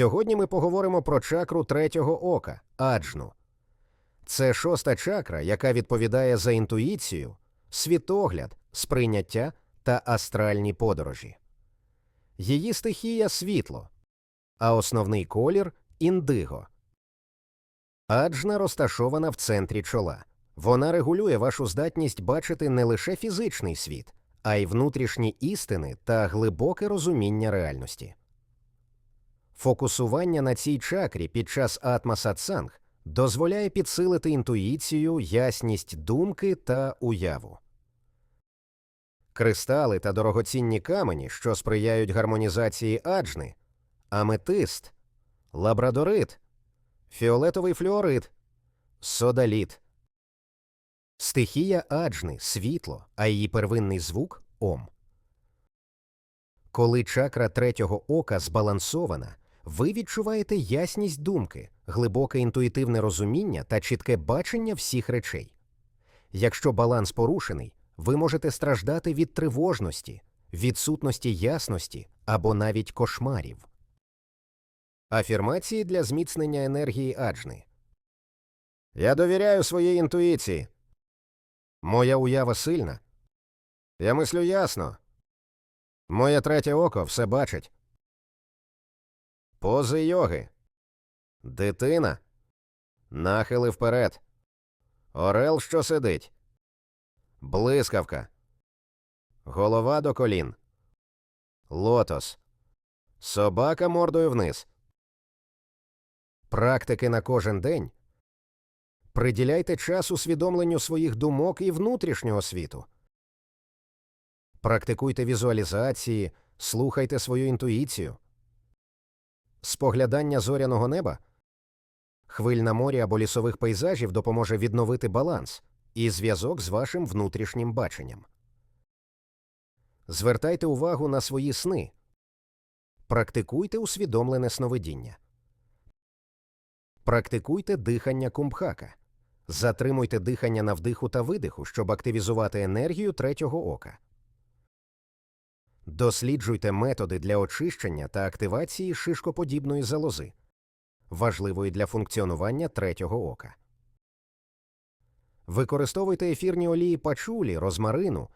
Сьогодні ми поговоримо про чакру третього ока аджну. Це шоста чакра, яка відповідає за інтуїцію, світогляд, сприйняття та астральні подорожі. Її стихія світло, а основний колір індиго. Аджна розташована в центрі чола. Вона регулює вашу здатність бачити не лише фізичний світ, а й внутрішні істини та глибоке розуміння реальності. Фокусування на цій чакрі під час атма-сатсанг дозволяє підсилити інтуїцію, ясність думки та уяву. Кристали та дорогоцінні камені, що сприяють гармонізації аджни, аметист, лабрадорит, фіолетовий флюорит, содаліт. Стихія аджни світло, а її первинний звук ом. Коли чакра третього ока збалансована, ви відчуваєте ясність думки, глибоке інтуїтивне розуміння та чітке бачення всіх речей. Якщо баланс порушений, ви можете страждати від тривожності, відсутності ясності або навіть кошмарів. Афірмації для зміцнення енергії аджни. Я довіряю своїй інтуїції. Моя уява сильна. Я мислю ясно. Моє третє око все бачить. Пози йоги. Дитина. Нахили вперед. Орел, що сидить. Блискавка. Голова до колін. Лотос. Собака мордою вниз. Практики на кожен день. Приділяйте час усвідомленню своїх думок і внутрішнього світу. Практикуйте візуалізації, слухайте свою інтуїцію. Споглядання зоряного неба, хвиль на морі або лісових пейзажів допоможе відновити баланс і зв'язок з вашим внутрішнім баченням. Звертайте увагу на свої сни. Практикуйте усвідомлене сновидіння. Практикуйте дихання кумбхака. Затримуйте дихання на вдиху та видиху, щоб активізувати енергію третього ока. Досліджуйте методи для очищення та активації шишкоподібної залози, важливої для функціонування третього ока. Використовуйте ефірні олії пачулі, розмарину,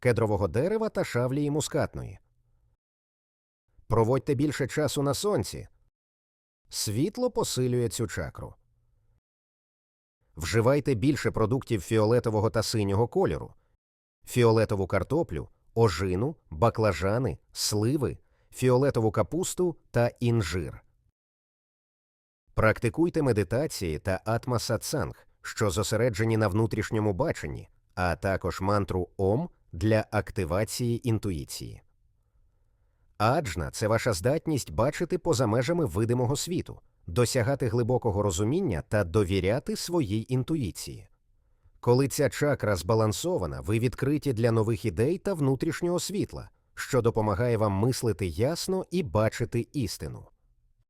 кедрового дерева та шавлії мускатної. Проводьте більше часу на сонці. Світло посилює цю чакру. Вживайте більше продуктів фіолетового та синього кольору, фіолетову картоплю, ожину, баклажани, сливи, фіолетову капусту та інжир. Практикуйте медитації та атма-сатсанг, що зосереджені на внутрішньому баченні, а також мантру Ом для активації інтуїції. Аджна це ваша здатність бачити поза межами видимого світу, досягати глибокого розуміння та довіряти своїй інтуїції. Коли ця чакра збалансована, ви відкриті для нових ідей та внутрішнього світла, що допомагає вам мислити ясно і бачити істину.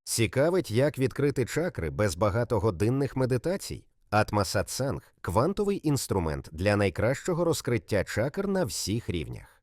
Цікавить, як відкрити чакри без багатогодинних медитацій. Атма-сатсанг – квантовий інструмент для найкращого розкриття чакр на всіх рівнях.